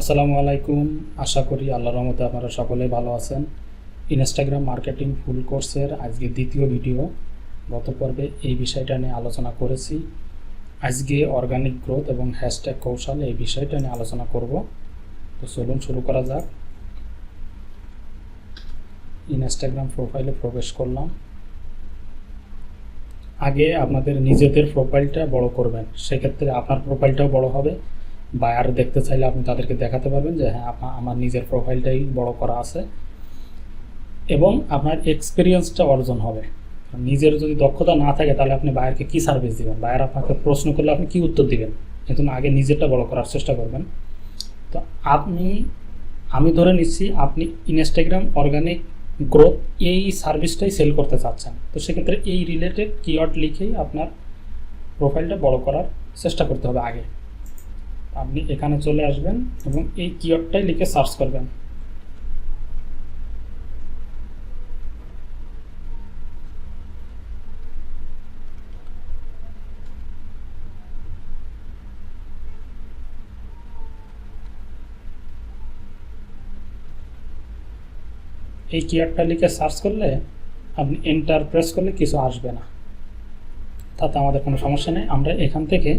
আসসালামু আলাইকুম। আশা করি আল্লাহ রহমতে আপনারা সকলেই ভালো আছেন। ইনস্টাগ্রাম মার্কেটিং ফুল কোর্সের আজকে দ্বিতীয় ভিডিও গত পর্বে এই বিষয়টা নিয়ে আলোচনা করেছি। আজকে অর্গানিক গ্রোথ এবং হ্যাশট্যাগ কৌশল এই বিষয়টা নিয়ে আলোচনা করব। তো চলুন শুরু করা যাক। ইনস্টাগ্রাম প্রোফাইলে প্রবেশ করলাম। আগে আপনাদের নিজেদের প্রোফাইলটা বড় করবেন। সেক্ষেত্রে আপনার প্রোফাইলটাও বড় হবে। বায়ার দেখতে চাইলে আপনি তাদেরকে দেখাতে পারবেন যে হ্যাঁ আমার নিজের প্রোফাইলটাই বড় করা আছে। এবং আপনার এক্সপিরিয়েন্সটা অর্জন হবে। নিজের যদি দক্ষতা না থাকে, তাহলে আপনি বায়ারকে কী সার্ভিস দিবেন? বায়ার আপনাকে প্রশ্ন করলে আপনি কী উত্তর দিবেন? এজন্য আগে নিজেরটা বড় করার চেষ্টা করবেন। তো আপনি, আমি ধরে নিচ্ছি আপনি ইনস্টাগ্রাম অর্গানিক গ্রোথ এই সার্ভিসটাই সেল করতে চাচ্ছেন। তো সেক্ষেত্রে এই রিলেটেড কিওয়ার্ড লিখেই আপনার প্রোফাইলটা বড় করার চেষ্টা করতে হবে আগে। আপনি এখানে চলে আসবেন এবং এই কিওয়ার্ডটাই লিখে সার্চ করবেন। এই কিওয়ার্ডটা লিখে সার্চ করলে আপনি এন্টার প্রেস করলে কিছু আসবে না। তাতে আমাদের কোনো সমস্যা নেই। আমরা এখান থেকে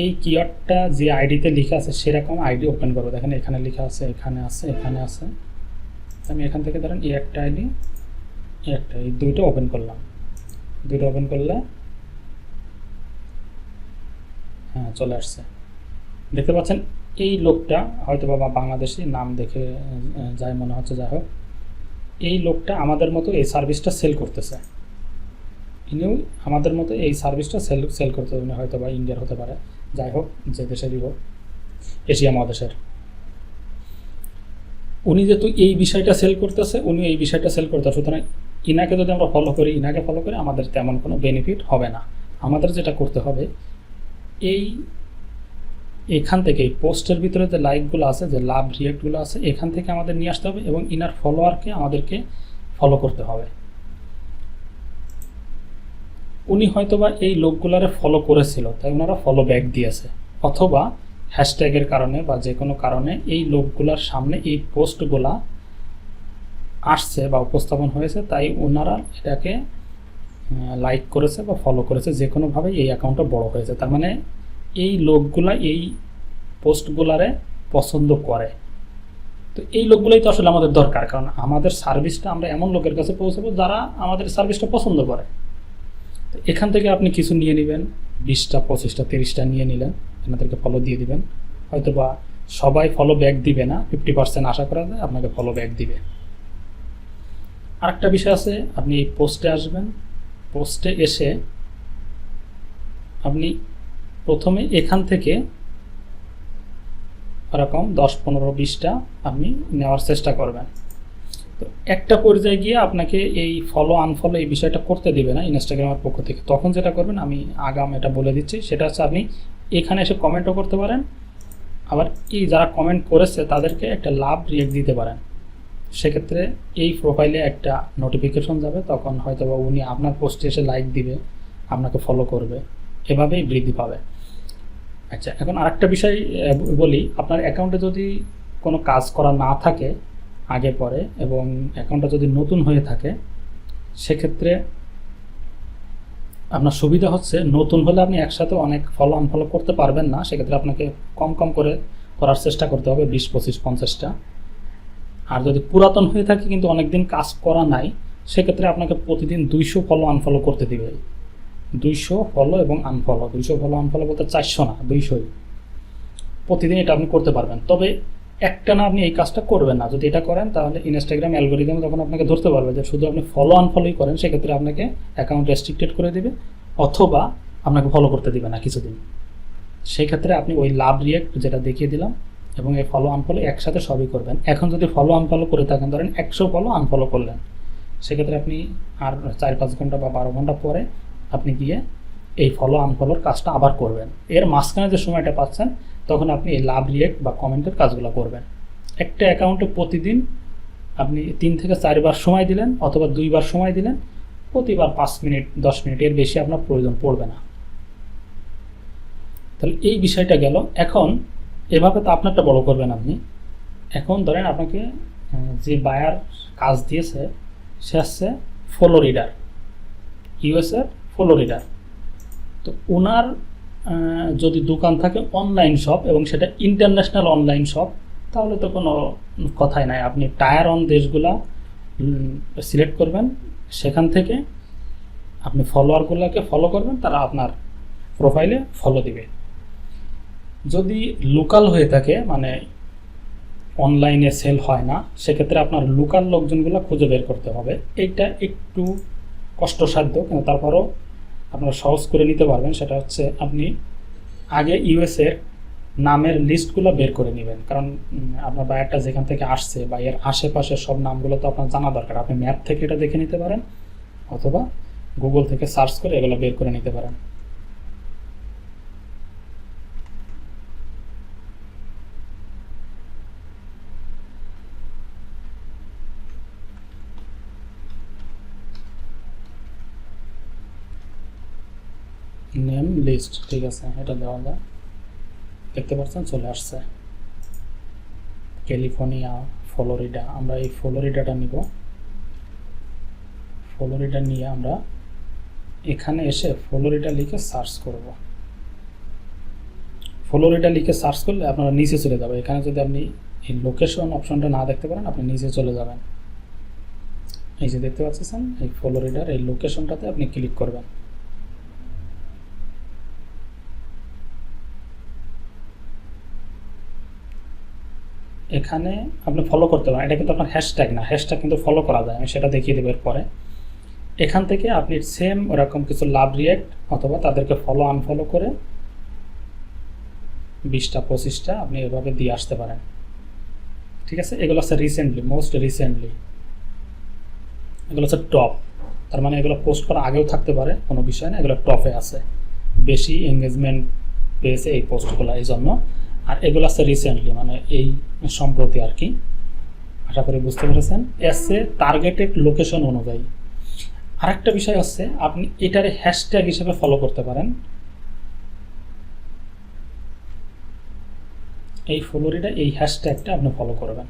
এই কিওয়ার্ডটা যে আইডিতে লেখা আছে সেরকম আইডি ওপেন করব। দেখেন এখানে লেখা আছে, এখানে আছে এখানে আছে। আমি এখান থেকে ধরেন এই একটা আইডি এই একটা এই দুইটা ওপেন করলাম। দুইটা ওপেন করলে হ্যাঁ চলে আসছে। দেখতে পাচ্ছেন, এই লোকটা হয়তো বাবা বাংলাদেশি, নাম দেখে যাই মনে হচ্ছে, যাই হোক, এই লোকটা আমাদের মতো এই সার্ভিসটা সেল করতেছে। ইনিও আমাদের মতো এই সার্ভিসটা সেল সেল করতে হয়তো বা ইন্ডিয়ার হতে পারে। যাই হোক, যে দেশেরই হোক এশিয়া মহাদেশের। উনি যেহেতু এই বিষয়টা সেল করতেছে, উনি এই বিষয়টা সেল করতে সুতরাং ইনাকে যদি আমরা ফলো করি, ইনাকে ফলো করি আমাদের তেমন কোনো বেনিফিট হবে না। আমাদের যেটা করতে হবে, এই এখান থেকে পোস্টের ভিতরে যে লাইকগুলো আছে, যে লাভ রিয়েক্টগুলো আছে, এখান থেকে আমাদের নিয়ে আসতে হবে এবং ইনার ফলোয়ারকে আমাদেরকে ফলো করতে হবে। উনি হয়তোবা এই লোকগুলারে ফলো করেছিল, তাই ওনারা ফলো ব্যাক দিয়েছে। অথবা হ্যাশট্যাগের কারণে বা যে কোনো কারণে এই লোকগুলার সামনে এই পোস্টগুলা আসছে বা উপস্থাপন হয়েছে, তাই ওনারা এটাকে লাইক করেছে বা ফলো করেছে, যে কোনোভাবেই এই অ্যাকাউন্টটা বড় হয়েছে। তার মানে এই লোকগুলা এই পোস্টগুলারে পছন্দ করে। তো এই লোকগুলোই তো আসলে আমাদের দরকার, কারণ আমাদের সার্ভিসটা আমরা এমন লোকের কাছে পৌঁছাবো যারা আমাদের সার্ভিসটা পছন্দ করে। তো এখান থেকে আপনি কিছু নিয়ে নেবেন, বিশটা, পঁচিশটা, তিরিশটা নিয়ে নিলেন এনাদেরকে ফলো দিয়ে দিবেন। হয়তো বা সবাই ফলো ব্যাক দিবে না ফিফটি পার্সেন্ট আশা করা যায় আপনাকে ফলো ব্যাক দিবে। আরেকটা বিষয় আছে, আপনি পোস্টে আসবেন। পোস্টে এসে আপনি প্রথমে এখান থেকে এরকম দশ, পনেরো, বিশটা আপনি নেওয়ার চেষ্টা করবেন। তো একটা পর্যায়ে গিয়ে আপনাকে এই ফলো আনফলো এই বিষয়টা করতে দিবে না ইনস্টাগ্রামের পক্ষ থেকে। তখন যেটা করবেন, আমি আগাম এটা বলে দিচ্ছি। সেটা হচ্ছে আপনি এখানে এসে কমেন্টও করতে পারেন। আবার এই যারা কমেন্ট করেছে, তাদেরকে একটা লাভ রিয়েক্ট দিতে পারেন। সেক্ষেত্রে এই প্রোফাইলে একটা নোটিফিকেশন যাবে। তখন হয়তো বা উনি আপনার পোস্টে এসে লাইক দিবে, আপনাকে ফলো করবে। এভাবেই বৃদ্ধি পাবে। আচ্ছা এখন আরেকটা বিষয় বলি। আপনার অ্যাকাউন্টে যদি কোনো কাজ করা না থাকে আগে পরে এবং অ্যাকাউন্টটা যদি নতুন হয়ে থাকে, সেক্ষেত্রে আপনার সুবিধা হচ্ছে নতুন হলে আপনি একসাথে অনেক ফলো আনফলো করতে পারবেন না, সেক্ষেত্রে আপনাকে কম কম করে করার চেষ্টা করতে হবে, বিশ, পঁচিশ, পঞ্চাশটা। আর যদি পুরাতন হয়ে থাকে কিন্তু অনেকদিন কাজ করা নাই, সেক্ষেত্রে আপনাকে প্রতিদিন দুইশো ফলো আনফলো করতে দিবে। দুইশো ফলো এবং আনফলো দুইশো ফলো আনফলো বলতে চারশো না, দুইশোই। প্রতিদিন এটা আপনি করতে পারবেন। তবে একটা না, আপনি এই কাজটা করবেন না। যদি এটা করেন, তাহলে ইনস্টাগ্রাম অ্যালগোরিদম তখন আপনাকে ধরতে পারবে যে শুধু আপনি ফলো আনফলোই করেন, সেক্ষেত্রে আপনাকে অ্যাকাউন্ট রেস্ট্রিক্টেড করে দেবে, অথবা আপনাকে ফলো করতে দিবে না কিছুদিন। সেই ক্ষেত্রে আপনি ওই লাভ রিয়েক্ট যেটা দেখিয়ে দিলাম এবং এই ফলো আনফলো একসাথে সবই করবেন। এখন যদি ফলো আনফলো করে থাকেন, ধরেন একশো ফলো আনফলো করলেন, সেক্ষেত্রে আপনি আর চার, পাঁচ ঘণ্টা বা বারো ঘণ্টা পরে আপনি গিয়ে এই ফলো আনফলোর কাজটা আবার করবেন। এর মাঝখানে যে সময়টা পাচ্ছেন তখন আপনি লাভ রিয়েক্ট বা কমেন্টের কাজগুলো করবেন। একটা অ্যাকাউন্টে প্রতিদিন আপনি তিন থেকে চারবার সময় দিলেন অথবা দুইবার সময় দিলেন, প্রতিবার পাঁচ মিনিট, দশ মিনিট, এর বেশি আপনার প্রয়োজন পড়বে না। তাহলে এই বিষয়টা গেল। এখন এভাবে তো আপনারটা বড় করবেন আপনি। এখন ধরেন আপনাকে যে বায়ার কাজ দিয়েছে, সে হচ্ছে ফ্লোরিডার ইউএসএর ফ্লোরিডার তো ওনার যদি দোকান থাকে অনলাইন শপ এবং সেটা ইন্টারন্যাশনাল অনলাইন শপ তাহলে তো কোনো কথাই নাই। আপনি টায়ার অন দেশগুলা সিলেক্ট করবেন। সেখান থেকে আপনি ফলোয়ারগুলোকে ফলো করবেন, তারা আপনার প্রোফাইলে ফলো দিবে। যদি লোকাল হয়ে থাকে মানে অনলাইনে সেল হয় না, সেক্ষেত্রে আপনার লোকাল লোকজনগুলো খুঁজে বের করতে হবে। এইটা একটু কষ্টসাধ্য, কিন্তু তারপরও আপনারা সহজ করে নিতে পারবেন, সেটা হচ্ছে আপনি আগে ইউএসের নামের লিস্টগুলো বের করে নেবেন। কারণ আপনার বায়ারটা যেখান থেকে আসছে বা এর আশেপাশের সব নামগুলো তো আপনার জানা দরকার। আপনি ম্যাপ থেকে এটা দেখে নিতে পারেন, অথবা গুগল থেকে সার্চ করে এগুলো বের করে নিতে পারেন নেম লিস্ট ঠিক আছে, এটা দেওয়া যায়। দেখতে পাচ্ছেন, চলে আসছে। ক্যালিফোর্নিয়া, ফ্লোরিডা, আমরা এই ফ্লোরিডাটা নিব। ফ্লোরিডা নিয়ে আমরা এখানে এসে ফ্লোরিডা লিখে সার্চ করব। ফ্লোরিডা লিখে সার্চ করলে আপনারা নিচে চলে যাবে এখানে যদি আপনি এই লোকেশন অপশনটা না দেখতে পারেন, আপনি নিচে চলে যাবেন। এই যে দেখতে পাচ্ছেন, এই ফ্লোরিডার এই লোকেশনটাতে আপনি ক্লিক করবেন। এখানে আপনি ফলো করতে পারেন। এটা কিন্তু আপনার হ্যাশট্যাগ না। হ্যাশট্যাগ কিন্তু ফলো করা যায়। আমি সেটা দেখিয়ে দেবো এরপরে। এখান থেকে আপনি সেম ওরকম কিছু লাভ রিয়েক্ট অথবা তাদেরকে ফলো আনফলো করে বিশটা, পঁচিশটা আপনি এভাবে দিয়ে আসতে পারেন। ঠিক আছে? এগুলো হচ্ছে রিসেন্টলি মোস্ট রিসেন্টলি এগুলো হচ্ছে টপ তার মানে এগুলো পোস্ট করা আগেও থাকতে পারে, কোনো বিষয় না। এগুলো টপে আছে। বেশি এঙ্গেজমেন্ট পেয়েছে এই পোস্টগুলো এই জন্য। আর এগুলো আছে রিসেন্টলি মানে এই সম্প্রতি আর কি। আশা করি বুঝতে পেরেছেন। এসে টার্গেটেড লোকেশন অনুযায়ী। আরেকটা বিষয় হচ্ছে, আপনি এটারে হ্যাশট্যাগ হিসেবে ফলো করতে পারেন। এই ফলোরিটা, এই হ্যাশট্যাগটা আপনি ফলো করবেন।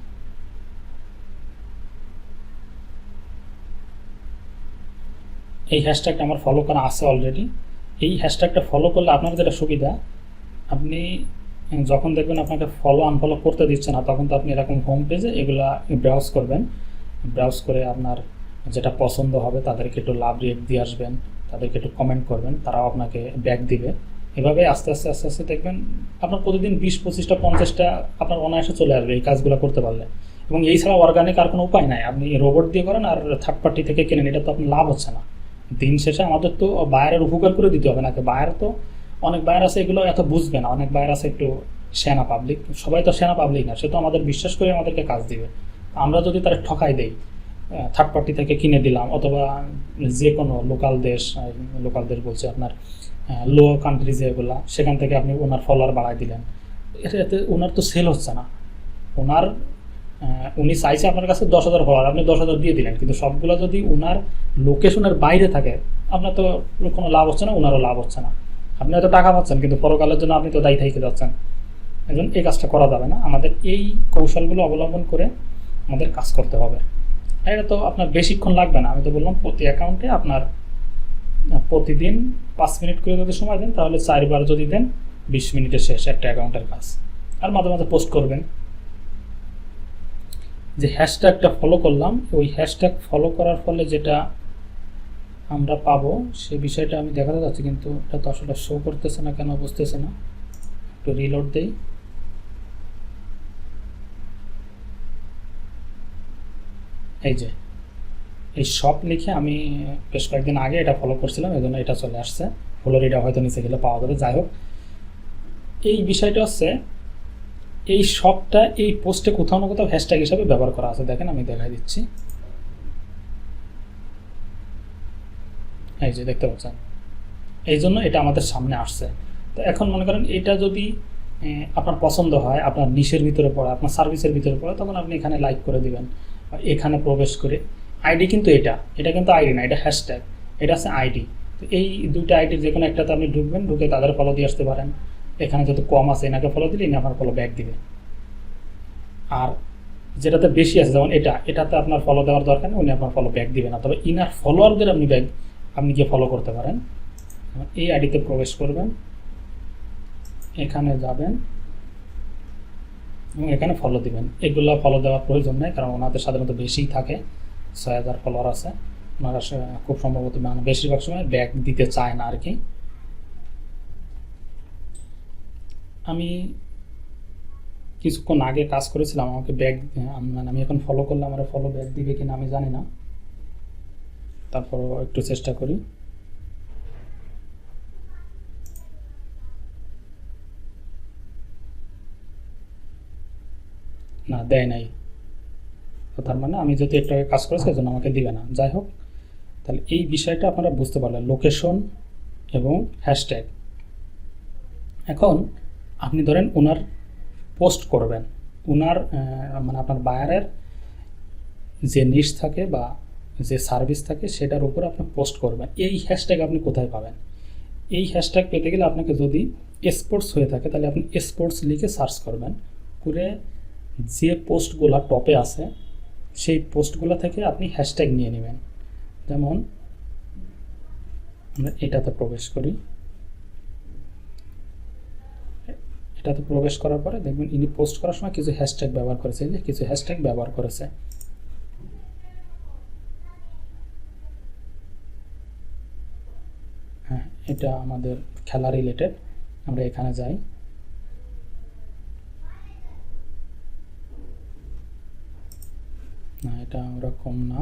এই হ্যাশট্যাগটা আমার ফলো করা আছে অলরেডি এই হ্যাশট্যাগটা ফলো করলে আপনার যেটা সুবিধা, আপনি যখন দেখবেন আপনাকে ফলো আনফলো করতে দিচ্ছে না, তখন তো আপনি এরকম হোম পেজে এগুলা ব্রাউজ করবেন। ব্রাউজ করে আপনার যেটা পছন্দ হবে তাদেরকে একটু লাভ রেট দিয়ে আসবেন, তাদেরকে একটু কমেন্ট করবেন, তারাও আপনাকে ব্যাক দিবে। এভাবে আস্তে আস্তে আস্তে আস্তে দেখবেন আপনার প্রতিদিন বিশ, পঁচিশটা, পঞ্চাশটা আপনার অনায়াসে চলে আসবে এই কাজগুলো করতে পারলে। এবং এই ছাড়া অর্গানিক আর কোনো উপায় নাই। আপনি রোবট দিয়ে করেন আর থার্ড পার্টি থেকে কেনেন, এটা তো আপনার লাভ হচ্ছে না। দিন শেষে আমাদের তো বায়ারের উপকার করে দিতে হবে নাকি বায়ার তো অনেক আছে এগুলো এত বুঝবে না, অনেক আছে একটু সেনা পাবলিক সবাই তো সেনা পাবলিক না, সে তো আমাদের বিশ্বাস করে আমাদেরকে কাজ দিবে। আমরা যদি তারা ঠকাই দেই থার্ড পার্টি থেকে কিনে দিলাম, অথবা যে কোনো লোকাল দেশ লোকাল দেশ বলছে আপনার লো কান্ট্রি যেগুলো, সেখান থেকে আপনি ওনার ফলোয়ার বাড়াই দিলেন। এটা এতে ওনার তো সেল হচ্ছে না। ওনার উনি চাইছে আপনার কাছে দশ হাজার ফলোয়ার আপনি দশ হাজার দিয়ে দিলেন, কিন্তু সবগুলো যদি ওনার লোকেশনের বাইরে থাকে, আপনার তো কোনো লাভ হচ্ছে না, ওনারও লাভ হচ্ছে না। আপনি হয়তো টাকা পাচ্ছেন, কিন্তু পরকালের জন্য আপনি তো দায়ী থেকে যাচ্ছেন। এখন এই কাজটা করা যাবে না। আমাদের এই কৌশলগুলো অবলম্বন করে আমাদের কাজ করতে হবে। এটা তো আপনার বেশিক্ষণ লাগবে না। আমি তো বললাম, প্রতি অ্যাকাউন্টে আপনার প্রতিদিন পাঁচ মিনিট করে যদি সময় দেন, তাহলে চারবার যদি দেন, বিশ মিনিটে শেষ একটা অ্যাকাউন্টের কাজ। আর মাঝে মাঝে পোস্ট করবেন। যে হ্যাশট্যাগটা ফলো করলাম, ওই হ্যাশট্যাগ ফলো করার ফলে যেটা আমরা পাবো, সে বিষয়টা আমি দেখাতে যাচ্ছি, কিন্তু এটা তো আসলে শো করতেছে না কেন বুঝতেছে না। একটু রিলোড দেই। এই যে, এই শপ লিখে আমি বেশ কয়েকদিন আগে এটা ফলো করছিলাম এই জন্য এটা চলে আসছে। ফ্লোরিডা হয়তো নিচে গেলে পাওয়া যাবে, যাই হোক। এই বিষয়টা হচ্ছে, এই শপটা এই পোস্টে কোথাও না কোথাও হ্যাশট্যাগ হিসাবে ব্যবহার করা আছে, দেখেন আমি দেখাই দিচ্ছি। এই যে দেখতে পাচ্ছেন, এই জন্য এটা আমাদের সামনে আসছে। তো এখন মনে করেন এটা যদি আপনার পছন্দ হয়, আপনার নিশের ভিতরে পড়ে, আপনার সার্ভিসের ভিতরে পড়ে, তখন আপনি এখানে লাইক করে দিবেন এখানে প্রবেশ করে। আইডি কিন্তু এটা এটা কিন্তু আইডি না, এটা হ্যাশট্যাগ এটা আছে আইডি তো এই দুইটা আইডির যে কোনো একটাতে আপনি ঢুকবেন, ঢুকে তাদের ফলো দিয়ে আসতে পারেন। এখানে যত কম আছে, এনাকে ফলো দিলে ইনি আপনার ফলো ব্যাক দিবে। আর যেটাতে বেশি আছে, যেমন এটা, এটাতে আপনার ফলো দেওয়ার দরকার নেই, উনি আপনার ফলো ব্যাক দিবে না। তবে ইনার ফলোয়ারদের আপনি ব্যাক আপনি গিয়ে ফলো করতে পারেন। এই আইডিতে প্রবেশ করবেন। এখানে যাবেন এবং এখানে ফলো দিবেন। এগুলো ফলো দেওয়ার প্রয়োজন নেই, কারণ ওনাদের সাধারণত বেশিই থাকে। ছয় হাজার ফলোয়ার আছে। ওনারা খুব সম্ভবত মানে বেশিরভাগ সময় ব্যাগ দিতে চায় না আর কি আমি কিছুক্ষণ আগে কাজ করেছিলাম, আমাকে ব্যাগ মানে আমি এখন ফলো করলে আমার ফলো ব্যাগ দিবে কিনা আমি জানি না। তারপর একটু চেষ্টা করি। না, দেয় নাই। তো তার মানে আমি যদি একটু কাজ করেছি জন্য আমাকে দিবে না। যাই হোক, তাহলে এই বিষয়টা আপনারা বুঝতে পারলেন। লোকেশন এবং হ্যাশট্যাগ এখন আপনি ধরেন ওনার পোস্ট করবেন। ওনার মানে আপনার বায়ারের যে নিশ থাকে বা যে সার্ভিস থাকে সেটার উপর আপনি পোস্ট করবেন। এই হ্যাশট্যাগ আপনি কোথায় পাবেন? এই হ্যাশট্যাগ পেতে গেলে আপনাকে যদি স্পোর্টস হয়ে থাকে, তাহলে আপনি স্পোর্টস লিখে সার্চ করবেন। করে যে পোস্টগুলো টপে আছে, সেই পোস্টগুলো থেকে আপনি হ্যাশট্যাগ নিয়ে নেবেন। যেমন, আমরা এটাতে প্রবেশ করি। এটাতে প্রবেশ করার পরে দেখবেন ইনি পোস্ট করার সময় কিছু হ্যাশট্যাগ ব্যবহার করেছে। কিছু হ্যাশট্যাগ ব্যবহার করেছে হ্যাঁ এটা আমাদের খেলা রিলেটেড আমরা এখানে যাই। না, এটা আমরা কম না।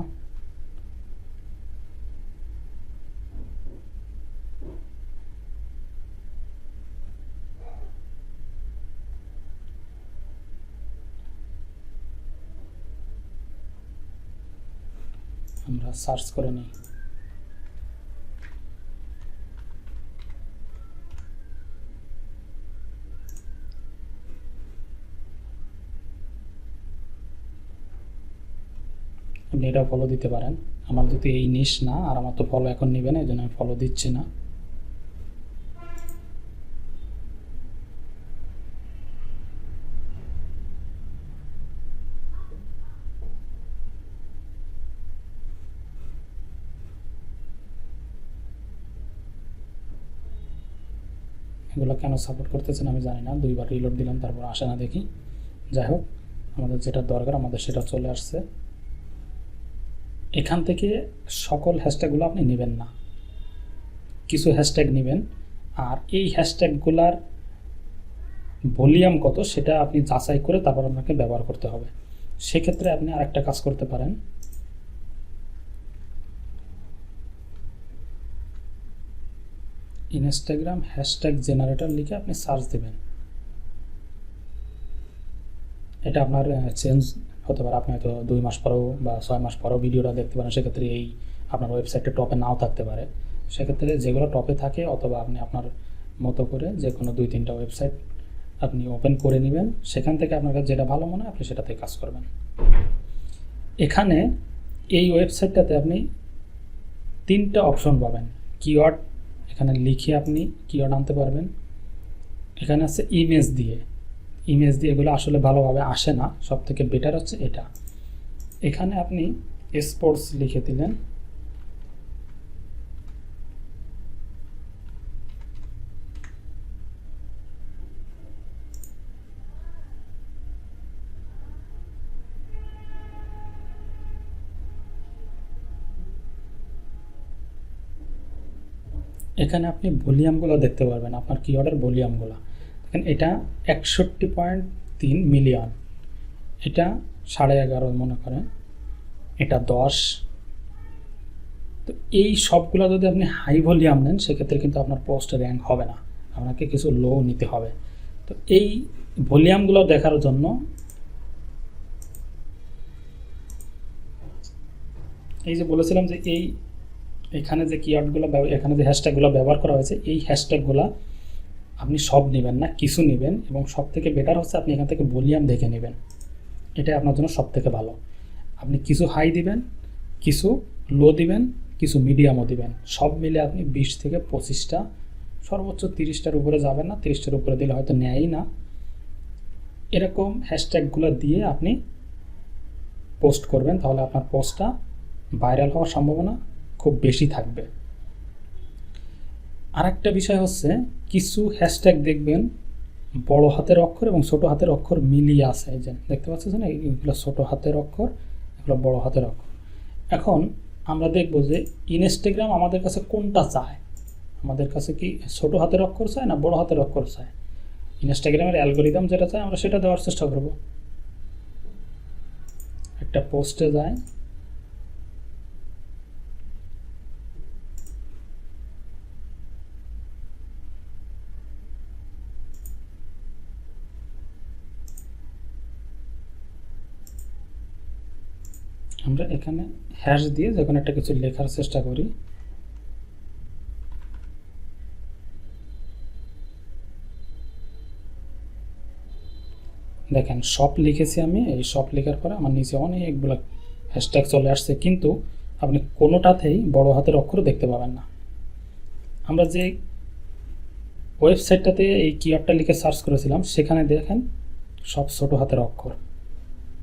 আমরা সার্চ করে নিই। আপনি এটা ফলো দিতে পারেন। আমার যদি এই নিস না, আর আমার তো ফলো এখন নেবে না এই জন্য আমি ফলো দিচ্ছি না। এগুলো কেন সাপোর্ট করতেছেন আমি জানি না। দুইবার রিলোড দিলাম, তারপর আসে না দেখি। যাই হোক, আমাদের যেটা দরকার, আমাদের সেটা চলে আসছে। এখান থেকে সকল হ্যাশট্যাগুলো আপনি নেবেন না। কিছু হ্যাশট্যাগ নেবেন, আর এই হ্যাশট্যাগুলার ভলিউম কত সেটা আপনি যাচাই করে তারপর আপনাকে ব্যবহার করতে হবে। সেক্ষেত্রে আপনি আরেকটা কাজ করতে পারেন। ইনস্টাগ্রাম হ্যাশট্যাগ জেনারেটর লিখে আপনি সার্চ দেবেন। এটা আপনার চেঞ্জ হতে পারে আপনি হয়তো দুই মাস পরেও বা ছয় মাস পরেও ভিডিওটা দেখতে পারেন, সেক্ষেত্রে এই আপনার ওয়েবসাইটে টপে নাও থাকতে পারে। সেক্ষেত্রে যেগুলো টপে থাকে অথবা আপনি আপনার মতো করে যে কোনো দুই তিনটা ওয়েবসাইট আপনি ওপেন করে নেবেন, সেখান থেকে আপনার কাছে যেটা ভালো মনে হয় আপনি সেটাতে কাজ করবেন। এখানে এই ওয়েবসাইটটাতে আপনি তিনটা অপশন পাবেন। কিওয়ার্ড এখানে লিখে আপনি কিওয়ার্ড আনতে পারবেন। এখানে আছে ইমেজ দিয়ে। ইমেজ দিয়ে এগুলো আসলে ভালোভাবে আসে না সব থেকে বেটার হচ্ছে এটা। এখানে আপনি স্পোর্টস লিখে দিলেন। এখানে আপনি ভলিউমগুলো দেখতে পারবেন, আপনার কিওয়ার্ডের ভলিউমগুলো। এটা একষট্টি পয়েন্ট তিন মিলিয়ন। এটা সাড়ে এগারো মনে করেন। এটা দশ। তো এই সবগুলো যদি আপনি হাই ভলিউম নেন, সেক্ষেত্রে কিন্তু আপনার পোস্ট র্যাঙ্ক হবে না। আপনাকে কিছু লো নিতে হবে। তো এই ভলিউমগুলো দেখার জন্য এই যে বলেছিলাম যে এই এখানে যে কিওয়ার্ডগুলো এখানে যে হ্যাশট্যাগুলো ব্যবহার করা হয়েছে, এই হ্যাশট্যাগুলো আপনি সব নেবেন না, কিছু নেবেন এবং সব থেকে বেটার হচ্ছে আপনি এখান থেকে ভলিউম দেখে নেবেন। এটাই আপনার জন্য সব থেকে ভালো। আপনি কিছু হাই দিবেন, কিছু লো দিবেন, কিছু মিডিয়ামও দিবেন। সব মিলে আপনি বিশ থেকে পঁচিশটা, সর্বোচ্চ তিরিশটার উপরে যাবেন না, তিরিশটার উপরে দিলে হয়তো নেয়ই না। এরকম হ্যাশট্যাগুলো দিয়ে আপনি পোস্ট করবেন, তাহলে আপনার পোস্টটা ভাইরাল হওয়ার সম্ভাবনা খুব বেশি থাকবে। আরেকটা বিষয় হচ্ছে, কিছু হ্যাশট্যাগ দেখবেন, বড় হাতের অক্ষর এবং ছোট হাতের অক্ষর মিলিয়ে আসে যে, দেখতে পাচ্ছেন না? এগুলো ছোট হাতের অক্ষর, এগুলো বড় হাতের অক্ষর। এখন আমরা দেখব যে ইনস্টাগ্রাম আমাদের কাছে কোনটা চায়? আমাদের কাছে কি ছোট হাতের অক্ষর চায় না বড় হাতের অক্ষর চায়? ইনস্টাগ্রামের অ্যালগোরিদম যেটা চায়, আমরা সেটা দেওয়ার চেষ্টা করব। একটা পোস্টে যায় আমরা এখানে হ্যাশ দিয়ে যখন একটা কিছু লেখার চেষ্টা করি, দেখেন সব লিখেছি আমি, এই সব লেখার পরে আমার নিচে অনেকগুলো হ্যাশট্যাগ চলে আসছে, কিন্তু আপনি কোনোটাতেই বড় হাতের অক্ষর দেখতে পাবেন না। আমরা যে ওয়েবসাইটটাতে এই কিওয়ার্ডটা লিখে সার্চ করেছিলাম, সেখানে দেখেন, সব ছোট হাতের অক্ষর।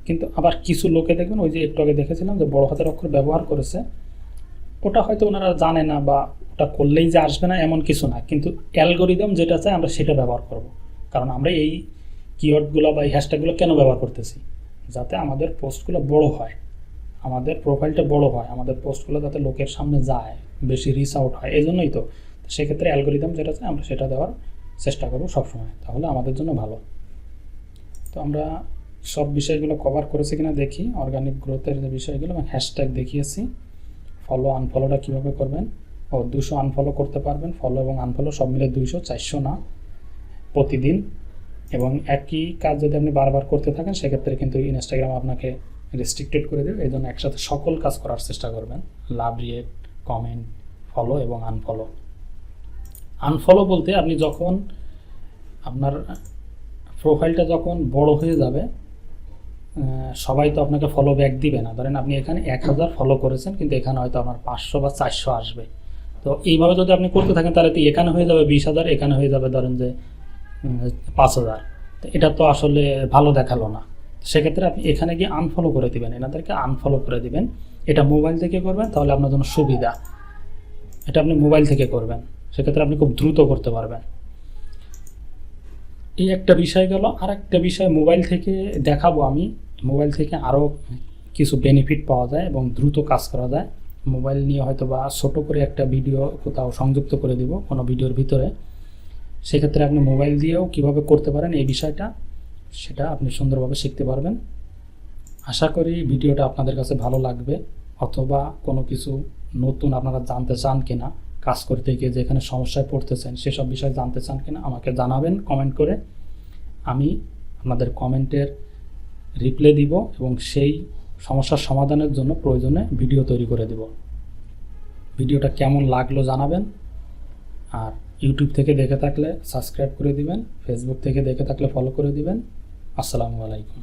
কিন্তু আবার কিছু লোকে দেখবেন, ওই যে একটু আগে দেখেছিলাম যে বড় হাতের অক্ষর ব্যবহার করেছে। ওটা হয়তো ওনারা জানে না বা ওটা করলেই যে আসবে না এমন কিছু না। কিন্তু অ্যালগোরিদম যেটা চাই আমরা সেটা ব্যবহার করব। কারণ আমরা এই কিওয়ার্ডগুলো বা এই হ্যাশট্যাগুলো কেন ব্যবহার করতেছি? যাতে আমাদের পোস্টগুলো বড় হয়। আমাদের প্রোফাইলটা বড় হয়। আমাদের পোস্টগুলো যাতে লোকের সামনে যায়, বেশি রিচ আউট হয় এই জন্যই তো। তো সেক্ষেত্রে অ্যালগোরিদম যেটা চাই আমরা সেটা দেওয়ার চেষ্টা করব সবসময়। তাহলে আমাদের জন্য ভালো। তো আমরা সব বিষয়গুলো কভার করেছি কিনা দেখি অর্গানিক গ্রোথের যে বিষয়গুলো, এবং হ্যাশট্যাগ দেখিয়েছি। ফলো আনফলোটা কীভাবে করবেন? ও, দুশো আনফলো করতে পারবেন ফলো এবং আনফলো সব মিলে দুইশো, চারশো না, প্রতিদিন। এবং একই কাজ যদি আপনি বারবার করতে থাকেন, সেক্ষেত্রে কিন্তু ইনস্টাগ্রাম আপনাকে রেস্ট্রিক্টেড করে দেবে। এই জন্য একসাথে সকল কাজ করার চেষ্টা করবেন। লাভ রিয়েট কমেন্ট ফলো এবং আনফলো আনফলো বলতে আপনি যখন আপনার প্রোফাইলটা যখন বড় হয়ে যাবে সবাই তো আপনাকে ফলো ব্যাক দিবে না। ধরেন আপনি এখানে এক হাজার ফলো করেছেন, কিন্তু এখানে হয়তো আমার পাঁচশো বা চারশো আসবে। তো এইভাবে যদি আপনি করতে থাকেন, তাহলে তো এখানে হয়ে যাবে বিশ হাজার, এখানে হয়ে যাবে ধরেন যে পাঁচ হাজার। তো এটা তো আসলে ভালো দেখাল না। সেক্ষেত্রে আপনি এখানে গিয়ে আনফলো করে দিবেন, এনাদেরকে আনফলো করে দিবেন। এটা মোবাইল থেকে করবেন, তাহলে আপনার জন্য সুবিধা। এটা আপনি মোবাইল থেকে করবেন। সেক্ষেত্রে আপনি খুব দ্রুত করতে পারবেন। এই একটা বিষয় গেল আর একটা বিষয় মোবাইল থেকে দেখাবো আমি। মোবাইল থেকে আরও কিছু বেনিফিট পাওয়া যায় এবং দ্রুত কাজ করা যায়। মোবাইল নিয়ে হয়তো বা ছোটো করে একটা ভিডিও কোথাও সংযুক্ত করে দিব কোনো ভিডিওর ভিতরে। সেক্ষেত্রে আপনি মোবাইল দিয়েও কীভাবে করতে পারেন এই বিষয়টা, সেটা আপনি সুন্দরভাবে শিখতে পারবেন। আশা করি ভিডিওটা আপনাদের কাছে ভালো লাগবে, অথবা কোনো কিছু নতুন আপনারা জানতে চান কিনা। কাজ করতে গিয়ে যেখানে সমস্যায় পড়তেছেন, সেসব বিষয়ে জানতে চান কিনা আমাকে জানাবেন কমেন্ট করে আমি আপনাদের কমেন্টের রিপ্লাই দিব এবং সেই সমস্যার সমাধানের জন্য প্রয়োজনে ভিডিও তৈরি করে দেব। ভিডিওটা কেমন লাগল জানাবেন। আর ইউটিউব থেকে দেখে থাকলে সাবস্ক্রাইব করে দিবেন ফেসবুক থেকে দেখে থাকলে ফলো করে দিবেন। আসসালামু আলাইকুম।